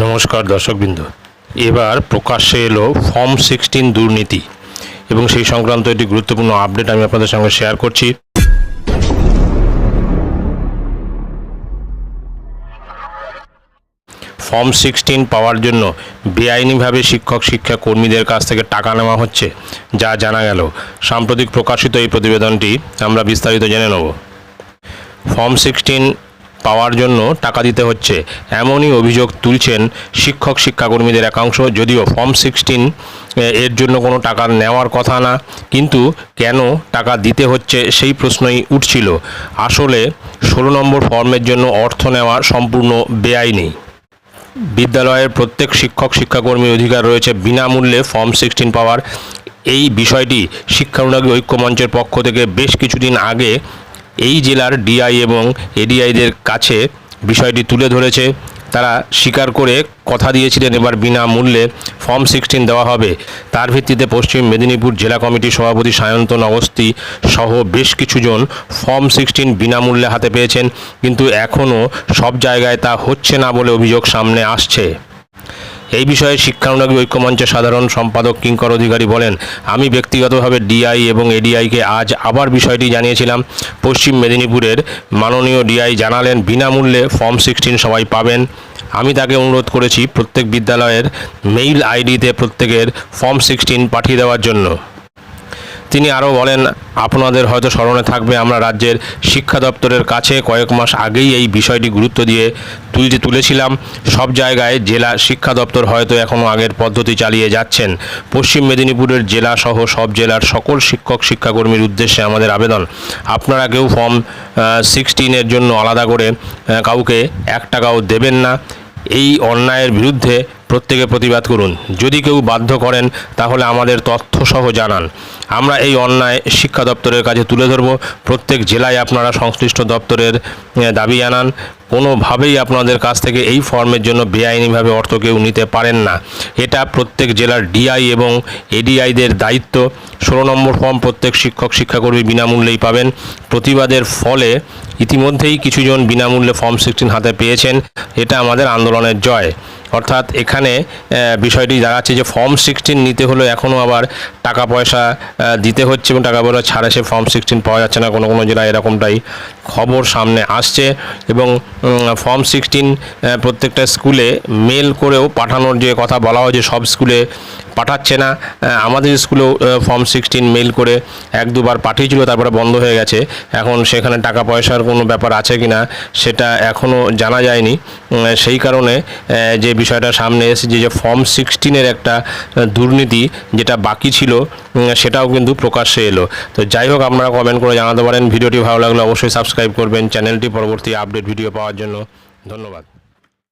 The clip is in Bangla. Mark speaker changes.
Speaker 1: নমস্কার দর্শকবৃন্দ। এবার প্রকাশ্যে এলো ফর্ম সিক্সটিন দুর্নীতি এবং সেই সংক্রান্ত একটি গুরুত্বপূর্ণ আপডেট আমি আপনাদের সঙ্গে শেয়ার করছি। ফর্ম সিক্সটিন পাওয়ার জন্য বেআইনিভাবে শিক্ষক শিক্ষা কর্মীদের কাছ থেকে টাকা নেওয়া হচ্ছে, যা জানা গেল। সাম্প্রতিক প্রকাশিত এই প্রতিবেদনটি আমরা বিস্তারিত জেনে নেব। ফর্ম সিক্সটিন পাওয়ার জন্য টাকা দিতে হচ্ছে। এমনই অভিযোগ তুলছেন শিক্ষক শিক্ষাকর্মীদের একাংশ। যদিও ফর্ম সিক্সটিন এর জন্য কোনো টাকা নেওয়ার কথা না, কিন্তু কেন টাকা দিতে হচ্ছে সেই প্রশ্নই উঠছিল। আসলে ষোলো নম্বর ফর্মের জন্য অর্থ নেওয়া সম্পূর্ণ বেআইনি। বিদ্যালয়ের প্রত্যেক শিক্ষক শিক্ষাকর্মীর অধিকার রয়েছে বিনামূল্যে ফর্ম সিক্সটিন পাওয়ার। এই বিষয়টি শিক্ষানুরাগী ঐক্যমঞ্চের পক্ষ থেকে বেশ কিছুদিন আগে এই জেলার ডিআই এবং এডিআইদের কাছে বিষয়টি তুলে ধরেছে। তারা স্বীকার করে কথা দিয়েছিলেন এবার বিনামূল্যে ফর্ম সিক্সটিন দেওয়া হবে। তার ভিত্তিতে পশ্চিম মেদিনীপুর জেলা কমিটির সভাপতি সায়ন্তন অবস্থি সহ বেশ কিছুজন ফর্ম সিক্সটিন বিনামূল্যে হাতে পেয়েছেন। কিন্তু এখনও সব জায়গায় তা হচ্ছে না বলে অভিযোগ সামনে আসছে। এই বিষয়ে শিক্ষানুরাগী ঐক্যমঞ্চের সাধারণ সম্পাদক কিঙ্কর অধিকারী বলেন, আমি ব্যক্তিগতভাবে ডিআই এবং এডিআইকে আজ আবার বিষয়টি জানিয়েছিলাম। পশ্চিম মেদিনীপুরের মাননীয় ডিআই জানালেন, বিনামূল্যে ফর্ম সিক্সটিন সবাই পাবেন। আমি তাকে অনুরোধ করেছি প্রত্যেক বিদ্যালয়ের মেইল আইডিতে প্রত্যেকের ফর্ম সিক্সটিন পাঠিয়ে দেওয়ার জন্য। তিনি আরও বলেন, আপনাদের হয়তো স্মরণে থাকবে, আমরা রাজ্যের শিক্ষা দপ্তরের কাছে কয়েক মাস আগেই এই বিষয়টি গুরুত্ব দিয়ে তুলতে তুলেছিলাম। সব জায়গায় জেলা শিক্ষা দপ্তর হয়তো এখনও আগের পদ্ধতি চালিয়ে যাচ্ছেন। পশ্চিম মেদিনীপুরের জেলা সহ সব জেলার সকল শিক্ষক, শিক্ষাকর্মীর উদ্দেশ্যে আমাদের আবেদন। আপনারা কেউ ফর্ম সিক্সটিনের জন্য আলাদা করে কাউকে এক টাকাও দেবেন না। এই অন্যায়ের বিরুদ্ধে প্রত্যেকে প্রতিবাদ করুন। যদি কেউ বাধ্য করেন, তাহলে আমাদের তথ্যসহ জানান। আমরা এই অন্যায় শিক্ষা দপ্তরের কাছে তুলে ধরব। প্রত্যেক জেলায় আপনারা সংশ্লিষ্ট দপ্তরের দাবি জানান। কোনোভাবেই আপনাদের কাছ থেকে এই ফর্মের জন্য বেআইনিভাবে অর্থ কেউ নিতে পারেন না। এটা প্রত্যেক জেলার ডিআই এবং এডিআইদের দায়িত্ব। ষোলো নম্বর ফর্ম প্রত্যেক শিক্ষক, শিক্ষাকর্মী বিনামূল্যেই পাবেন। প্রতিবাদের ফলে ইতিমধ্যেই কিছুজন বিনামূল্যে ফর্ম সিক্সটিন হাতে পেয়েছেন। এটা আমাদের আন্দোলনের জয়। অর্থাৎ এখানে বিষয়টি দাঁড়াচ্ছে যে ফর্ম সিক্সটিন নিতে হলে এখনও আবার টাকা পয়সা দিতে হচ্ছে এবং টাকা পয়সা ছাড়া সে ফর্ম সিক্সটিন পাওয়া যাচ্ছে না। কোনো কোনো জেলায় এরকমটাই খবর সামনে আসছে এবং ফর্ম সিক্সটিন প্রত্যেকটা স্কুলে মেল করেও পাঠানোর যে কথা বলা হয় যে সব স্কুলে পাঠাচ্ছে না। আমাদের স্কুলেও ফর্ম সিক্সটিন মেল করে এক দুবার পাঠিয়েছিল, তারপরে বন্ধ হয়ে গেছে। এখন সেখানে টাকা পয়সার কোনো ব্যাপার আছে কি না সেটা এখনও জানা যায়নি। সেই কারণে যে বিষয়টা সামনে এসেছে, যে ফর্ম সিক্সটিনের একটা দুর্নীতি যেটা বাকি ছিল সেটাও কিন্তু প্রকাশ্যে এলো। তো যাই হোক, আপনারা কমেন্ট করে জানাতে পারেন। ভিডিওটি ভালো লাগলে অবশ্যই সাবস্ক্রাইব করবেন। চ্যানেলটি পরবর্তী আপডেট ভিডিও পাওয়ার জন্য ধন্যবাদ।